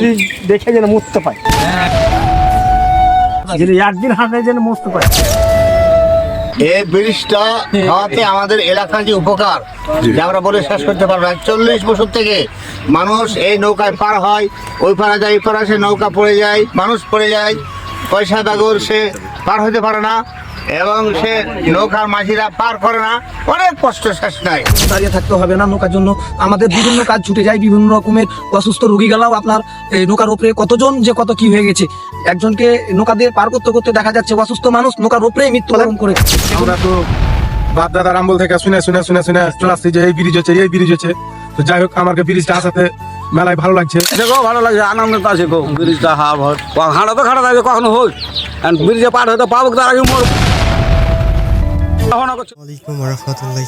Bridge দেখে যেন মুছতে পায় যদি একদিন হাঁটে যেন মুছতে পায় এই ব্রিজটা হওয়াতে আমাদের এলাকার যে উপকার যে আমরা বলে শেষ করতে পারব না। চল্লিশ বছর থেকে মানুষ এই নৌকায় পার হয় ওই পারা যায় এই পারা সে নৌকা পড়ে যায় মানুষ পড়ে যায় পয়সা দাগর সে পার হতে পারে না। এবং সে নৌকার মাঝিরা পার করে না অনেক কষ্ট শেষ নাই। দাঁড়িয়ে থাকতে হবে না নৌকার জন্য। আমাদের বিভিন্ন কাজ ছুটে যায় বিভিন্ন রকমের অসুস্থ রোগী গেলাও আপনার এই নৌকার উপরে কতজন যে কত কি হয়ে গেছে। একজনকে নৌকা দিয়ে পার করতে করতে দেখা যাচ্ছে অসুস্থ মানুষ নৌকার উপরেই মৃত্যুবরণ করে। আমরা তো বাপ দাদার আমল থেকে শুনে শুনে শুনে শুনে চলে আসছি যে এই ব্রিজ হচ্ছে এই ব্রিজ হচ্ছে। তো যাই হোক আমাকে ব্রিজটা আসাতে মেলায় ভালো লাগছে। দেখো ভালো লাগছে আনন্দ আছে গো ব্রিজটা হাওয়া ভর হাঁটাতে খাটা থাকবে কখনো হোক ব্রিজে পার হতে পাবো তার আগে আলাইকুম রহমতুল্লাহি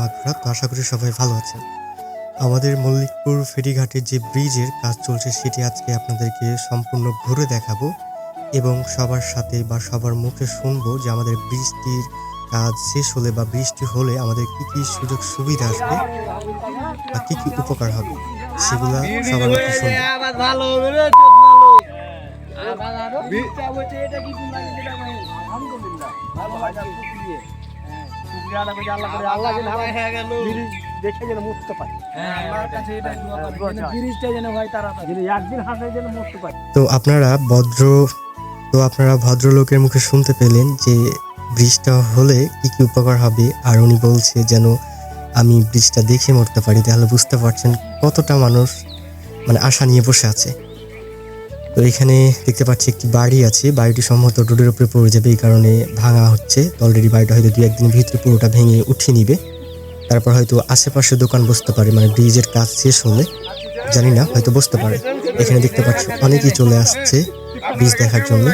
মাগফিরাত। তো আশা করি সবাই ভালো আছেন। আমাদের মল্লিকপুর ফেরিঘাটের যে ব্রিজের কাজ চলছে সেটি আজকে আপনাদেরকে সম্পূর্ণ ঘুরে দেখাবো এবং সবার সাথে বা সবার মুখে শুনব যে আমাদের বৃষ্টির কাজ শেষ হলে বা বৃষ্টি হলে আমাদের কি কি সুযোগ সুবিধা আসবে বা কি কি উপকার হবে সেগুলা সবার মুখে শুনব। দেখে যেন পায়। তো আপনারা ভদ্র তো আপনারা ভদ্রলোকের মুখে শুনতে পেলেন যে ব্রিজটা হলে কি কি উপকার হবে আর উনি বলছে যেন আমি ব্রিজটা দেখে মরতে পারি তাহলে বুঝতে পারছেন কতটা মানুষ মানে আশা নিয়ে বসে আছে। তো এখানে দেখতে পাচ্ছি একটি বাড়ি আছে। বাড়িটি সম্ভবত রোডের উপরে পড়ে যাবে, এই কারণে ভাঙা হচ্ছে। অলরেডি বাড়িটা হয়তো দু একদিনের ভিতরে পুরোটা ভেঙে উঠিয়ে নিবে। তারপর হয়তো আশেপাশে দোকান বসতে পারে মানে ব্রিজের কাজ শেষ হলে। জানি না, হয়তো বসতে পারে। এখানে দেখতে পাচ্ছি অনেকেই চলে আসছে ব্রিজ দেখার জন্য।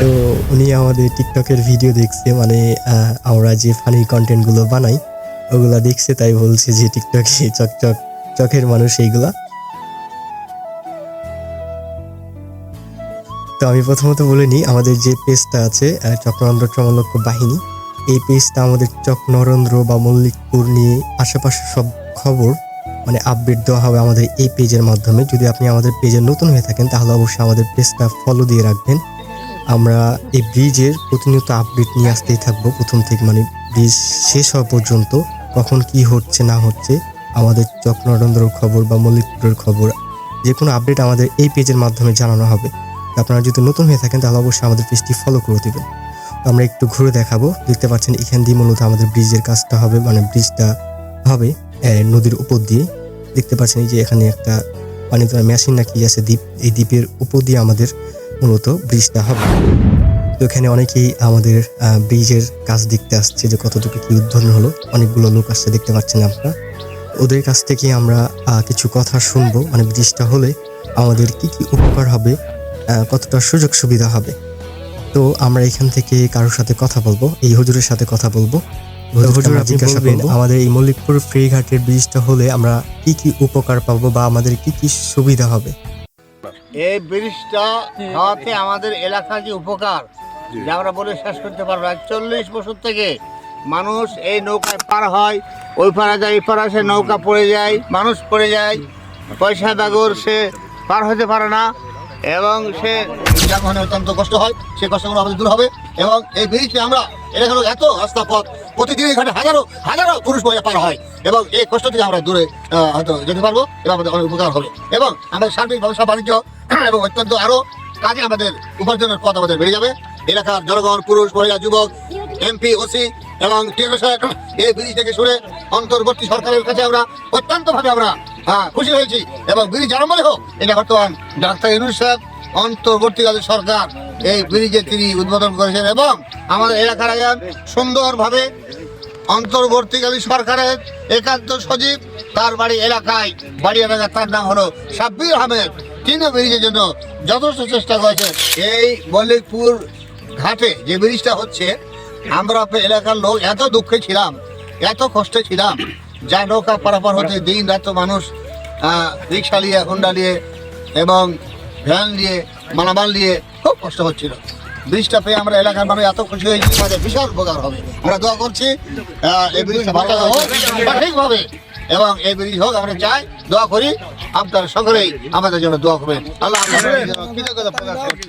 তো উনি আমাদের টিকটকের ভিডিও দেখছে মানে আমরা যে ফানি কন্টেন্টগুলো বানাই, ওগুলা দেখছে, তাই বলছে যে টিকটকে চকচক চকের মানুষ এইগুলা। তো আমি প্রথমত বলে নিই আমাদের যে পেজটা আছে আহ, চক্রান্ত চমলক্ষ বাহিনী এই পেজটা আমাদের চক নরেন্দ্র বা মল্লিকপুর নিয়ে আশেপাশে সব খবর মানে আপডেট দেওয়া হবে আমাদের এই পেজের মাধ্যমে। যদি আপনি আমাদের পেজে নতুন হয়ে থাকেন তাহলে অবশ্যই আমাদের পেজটা ফলো দিয়ে রাখবেন। আমরা এই ব্রিজের প্রতিনিয়ত আপডেট নিয়ে আসতেই থাকব প্রথম থেকে মানে ব্রিজ শেষ হওয়া পর্যন্ত কখন কি হচ্ছে না হচ্ছে। আমাদের চক নরেন্দ্রর খবর বা মল্লিকপুরের খবর, যে কোনো আপডেট আমাদের এই পেজের মাধ্যমে জানানো হবে। আপনারা যদি নতুন হয়ে থাকেন, তাহলে অবশ্যই আমাদের পেজটি ফলো করে দেবেন। আমরা একটু ঘুরে দেখাবো। দেখতে পাচ্ছেন, এখান দিয়ে মূলত আমাদের ব্রিজের কাজটা হবে মানে ব্রিজটা হবে নদীর উপর দিয়ে। দেখতে পাচ্ছেন, এই যে এখানে একটা পানি তোলার মেশিন নাকি আছে, দ্বীপ। এই দ্বীপের উপর দিয়ে আমাদের মূলত ব্রিজটা হবে। তো এখানে অনেকেই আমাদের ব্রিজের কাজ দেখতে আসছে যে কতটুকু কি উদ্বোধন হলো। অনেকগুলো লোক আসছে, দেখতে পাচ্ছেন আপনারা। ওদের কাছ থেকে আমরা কিছু কথা শুনব। মানে ব্রিজটা হলে আমাদের কি কি উপকার হবে কতটা সুযোগ সুবিধা হবে। তো আমরা এখান থেকে কারোর সাথে কথা বলব এই হুজুরের সাথে কথা বলব। হুজুর জিজ্ঞাসা করব আমাদের এই মল্লিকপুর ফেরিঘাটের ব্রিজটা হলে আমরা কি কি উপকার পাবো বা আমাদের কি কি সুবিধা হবে? এই ব্রিজটা হওয়াতে আমাদের এলাকার যে উপকার যে আমরা বলে শেষ করতে পারব। চল্লিশ বছর থেকে মানুষ এই নৌকায় পার হয়, ওই পারা যায়, এই পারা সে নৌকা পড়ে যায়, মানুষ পড়ে যায়, পয়সা, দাগর, সে পার হতে পারে না এবং সে যানবাহনে অত্যন্ত কষ্ট হয় সেই কষ্টগুলো আমাদের দূর হবে এবং এই ব্রিজে আমরা এলাকার এত রাস্তা পথ, প্রতিদিন এখানে হাজারো হাজারো পুরুষ মহিলা পার হয় এবং এই কষ্ট থেকে আমরা দূরে হয়তো যেতে পারব এবং আমাদের অনেক উপকার হবে এবং আমাদের সার্বিক ব্যবসা, বাণিজ্য এবং অত্যন্ত আরও কাজে আমাদের উপার্জনের পথ আমাদের বেড়ে যাবে। এলাকার জনগণ, পুরুষ, মহিলা, যুবক এমপি ওসি এবং এই ব্রিজ থেকে শুনে অন্তর্বর্তী সরকারের কাছে আমরা অত্যন্ত ভাবে আমরা হ্যাঁ খুশি হয়েছি এবং ব্রিজ আরম্ভ হোক, এটা বর্তমান ডাক্তার ইনুস সাহেব, অন্তর্বর্তীকালীন সরকার, এই ব্রিজে তিনি উদ্বোধন করেছেন এবং আমাদের এলাকার একজন সুন্দরভাবে অন্তর্বর্তীকালীন সরকারের একান্ত সচিব, তার বাড়ি এলাকায় বাড়িয়াডাঙ্গা তার নাম হলো সাব্বির আহমেদ। তিনি ব্রিজের জন্য যথেষ্ট চেষ্টা করেছেন। এই মল্লিকপুর ঘাটে যে ব্রিজটা হচ্ছে আমরা এলাকার লোক এত দুঃখে ছিলাম, এত কষ্টে ছিলাম। যা নৌকা পারাপার হতে দিন রাত মানুষ রিক্সা নিয়ে, হুন্ডা নিয়ে এবং ভ্যান নিয়ে, মালামাল নিয়ে খুব কষ্ট হচ্ছিল। ব্রিজটা পেয়ে আমরা এলাকার মানুষ এত খুশি হয়েছি, আমাদের বিশাল উপকার হবে। আমরা দোয়া করছি এই ব্রিজটা ভালো হোক, সঠিকভাবে এবং এই ব্রিজ হোক, আমরা চাই, দোয়া করি। আপনারা সকলেই আমাদের জন্য দোয়া করবেন। আল্লাহ কৃতজ্ঞতা প্রকাশ করছি।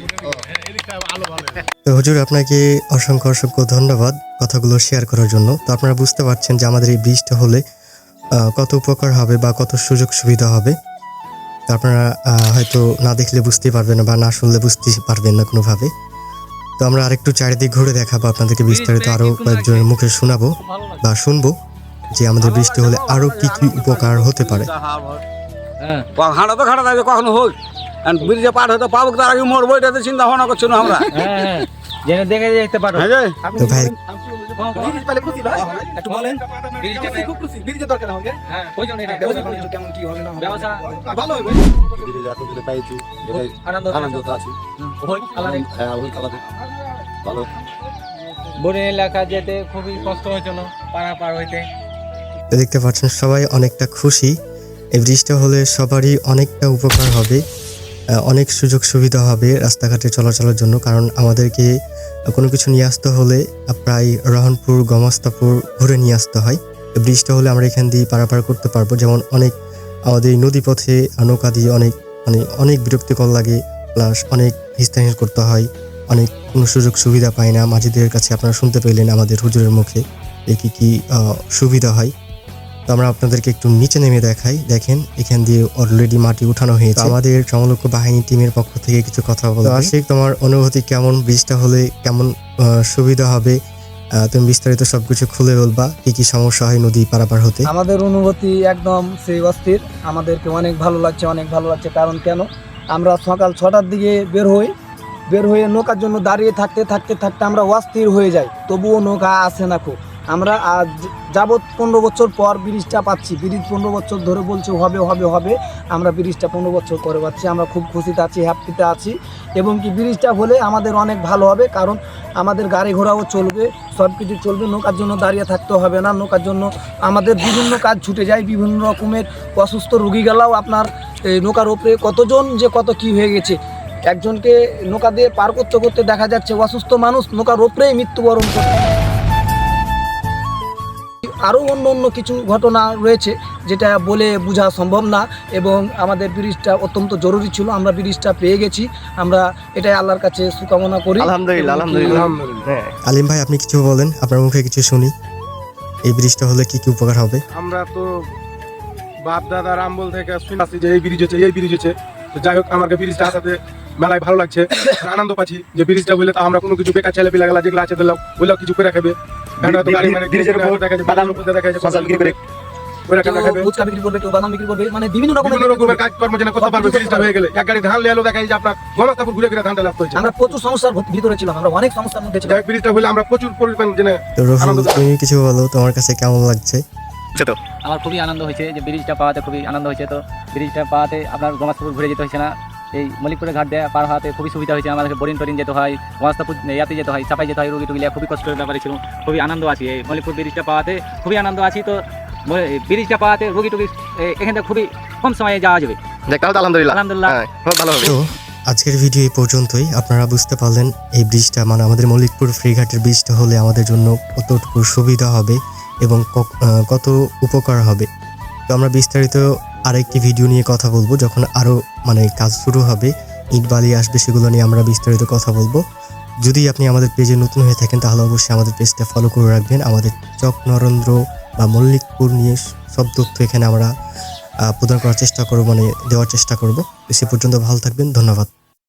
হুজুর আপনাকে অসংখ্য অসংখ্য ধন্যবাদ কথাগুলো শেয়ার করার জন্য। তো আপনারা বুঝতে পারছেন যে আমাদের এই ব্রিজটা হলে কত উপকার হবে বা কত সুযোগ সুবিধা হবে। তো আপনারা হয়তো না দেখলে বুঝতেই পারবেন না বা না শুনলে বুঝতে পারবেন না কোনোভাবে। তো আমরা আরেকটু চারিদিক ঘুরে দেখাবো আপনাদেরকে বিস্তারিত আরও কয়েকজনের মুখে শোনাবো বা শুনব যে আমাদের বৃষ্টি হলে আরও কি কি উপকার হতে পারে। হাঁটা তো খাটা থাকবে কখনো হোক ব্রিজে পার হতে পাবো তার আগে মরবো এটাতে চিন্তা ভাবনা করছি না আমরা? হ্যাঁ হ্যাঁ যেন দেখে যেতে পারো হ্যাঁ? ভাই। ব্রিজ পেলে খুশি ভাই? একটু বলেন। খুব খুশি। ব্রিজের দরকার আমাকে। কেমন কি হবে না হবে? ভালো হবে। বনে এলাকা যেতে খুবই কষ্ট হয়েছিল পাড়া পার হইতে। দেখতে পাচ্ছেন সবাই অনেকটা খুশি। এই ব্রিজটা হলে সবারই অনেকটা উপকার হবে অনেক সুযোগ সুবিধা হবে রাস্তাঘাটে চলাচলের জন্য, কারণ আমাদেরকে কোনো কিছু নিয়ে আসতে হলে প্রায় রহনপুর, গমস্তাপুর ঘুরে নিয়ে আসতে হয়। ব্রিজটা হলে আমরা এখান দিয়ে পারাপার করতে পারব। যেমন অনেক আমাদের এই নদী পথে নৌকা দিয়ে অনেক মানে অনেক বিরক্তিকর লাগে, প্লাস অনেক হিস্তাহিস করতে হয়, অনেক কোনো সুযোগ সুবিধা পায় না। মাঝিদের কাছে আপনারা শুনতে পেলেন আমাদের হুজুরের মুখে যে কী কী সুবিধা হয়। তো আমরা আপনাদেরকে একটু নিচে নেমে দেখাই। দেখেন এখান দিয়ে অলরেডি মাটি উঠানো হয়েছে। তো আমাদের সমলক্ষ বাহিনী টিমের পক্ষ থেকে কিছু কথা বলব। আশিক তোমার অনুভূতি কেমন? বীজটা হলে কেমন সুবিধা হবে? তুমি বিস্তারিত সবকিছু খুলে বলবা। কি কি সমস্যা হয় নদী পারাপার হতে? আমাদের অনুভূতি একদম সেই অস্থির। আমাদেরকে অনেক ভালো লাগছে অনেক ভালো লাগছে। কারণ কেন? আমরা সকাল ছটার দিকে বের হই। বের হয়ে নৌকার জন্য দাঁড়িয়ে থাকতে থাকতে থাকতে আমরা অস্থির হয়ে যাই। তবুও নৌকা আসে না খুব। আমরা আজ যাবৎ পনেরো বছর পর ব্রিজটা পাচ্ছি। ব্রিজ পনেরো বছর ধরে বলছে, হবে হবে হবে। আমরা ব্রিজটা পনেরো বছর করে পাচ্ছি। আমরা খুব খুশিতে আছি হ্যাপিতে আছি। এবং কি ব্রিজটা হলে আমাদের অনেক ভালো হবে, কারণ আমাদের গাড়ি ঘোড়াও চলবে সব কিছু চলবে। নৌকার জন্য দাঁড়িয়ে থাকতে হবে না। নৌকার জন্য আমাদের বিভিন্ন কাজ ছুটে যায়, বিভিন্ন রকমের অসুস্থ রুগী গেলাও আপনার এই নৌকার ওপরে কতজন যে কত কি হয়ে গেছে। একজনকে নৌকা দিয়ে পার করতে করতে দেখা যাচ্ছে অসুস্থ মানুষ নৌকার ওপরেই মৃত্যুবরণ করছে। আরও অন্য অন্য কিছু ঘটনা রয়েছে যেটা বলে বোঝা সম্ভব না এবং আমাদের ব্রিজটা অত্যন্ত জরুরি ছিল আমরা ব্রিজটা পেয়ে গেছি। আমরা এটাই আল্লাহর কাছে সুকামনা করি। আলহামদুলিল্লাহ আলহামদুলিল্লাহ। হ্যাঁ। আলিম ভাই আপনি কিছু বলেন? আপনার মুখে কিছু শুনি। এই ব্রিজটা হলে কি কি উপকার হবে? আমরা তো বাপ দাদার আমল থেকে শুনছি যে এই ব্রিজ হচ্ছে এই ব্রিজ হচ্ছে। তো যাই হোক আমাকে ব্রিজটা আসাতে মেলায় ভালো লাগছে। আনন্দ পাচ্ছি যে ব্রিজটা হইলে তো আমরা কোনো কিছু বেকার ছেলে পিলা গেলা যেগুলো আছে দিলাম ওইগুলো কিছু করে খাবে। একটা তো গাড়ি মানে ব্রিজের উপর দেখা যায় বাদাম উপর দেখা যায় ফসল বিক্রি করে। ওরা কেউ কেন খাবে ফুচকা বিক্রি করবে কেউ বাদাম বিক্রি করবে মানে বিভিন্ন রকমের কাজকর্ম যেন করতে পারবে ব্রিজটা হয়ে গেলে। এক গাড়ি ধান লেলো দেখা যায় আপনার গণস্থাপুর ঘুরে ঘুরে ধানটা লাভ হয়েছে। আমরা প্রচুর সমস্যার ভিতরে ছিলাম আমরা অনেক সমস্যার মধ্যে ছিলাম। যাই হলে আমরা প্রচুর পরিমাণ তুমি কিছু বলো তোমার কাছে কেমন লাগছে? আমার খুবই আনন্দ হয়েছে যে ব্রিজটা পাওয়াতে খুবই আনন্দ হয়েছে তো ব্রিজটা পাওয়াতে আপনার গমাসপুর ঘুরে যেতে হয়েছে না। এই মলিকপুরের ঘাট দিয়ে পার হওয়াতে খুবই সুবিধা হয়েছে। আমাদেরকে বোরিং টোরিং যেতে হয় গমাস্তাপুর ইয়াতে যেতে হয় চাপাই যেতে হয় রুগী টুগিলিয়া খুবই কষ্টের ব্যাপারে ছিল খুবই আনন্দ আছি। এই মলিকপুর ব্রিজটা পাওয়াতে খুবই আনন্দ আছি। তো ব্রিজটা পাওয়াতে রুগী টুগি এখান থেকে খুবই কম সময়ে যাওয়া যাবে। আলহামদুলিল্লাহ। তো আজকের ভিডিও এই পর্যন্তই। আপনারা বুঝতে পারলেন এই ব্রিজটা মানে আমাদের মল্লিকপুর ফ্রিঘাটের ব্রিজটা হলে আমাদের জন্য কতটুকু সুবিধা হবে এবং ক- কত উপকার হবে। তো আমরা বিস্তারিত আরেকটি ভিডিও নিয়ে কথা বলব যখন আরও মানে কাজ শুরু হবে, ইট বালি আসবে সেগুলো নিয়ে আমরা বিস্তারিত কথা বলব। যদি আপনি আমাদের পেজে নতুন হয়ে থাকেন, তাহলে অবশ্যই আমাদের পেজটা ফলো করে রাখবেন। আমাদের চক নরেন্দ্র বা মল্লিকপুর নিয়ে সব তথ্য এখানে আমরা প্রদান করার চেষ্টা করব মানে দেওয়ার চেষ্টা করব। সে পর্যন্ত ভালো থাকবেন, ধন্যবাদ।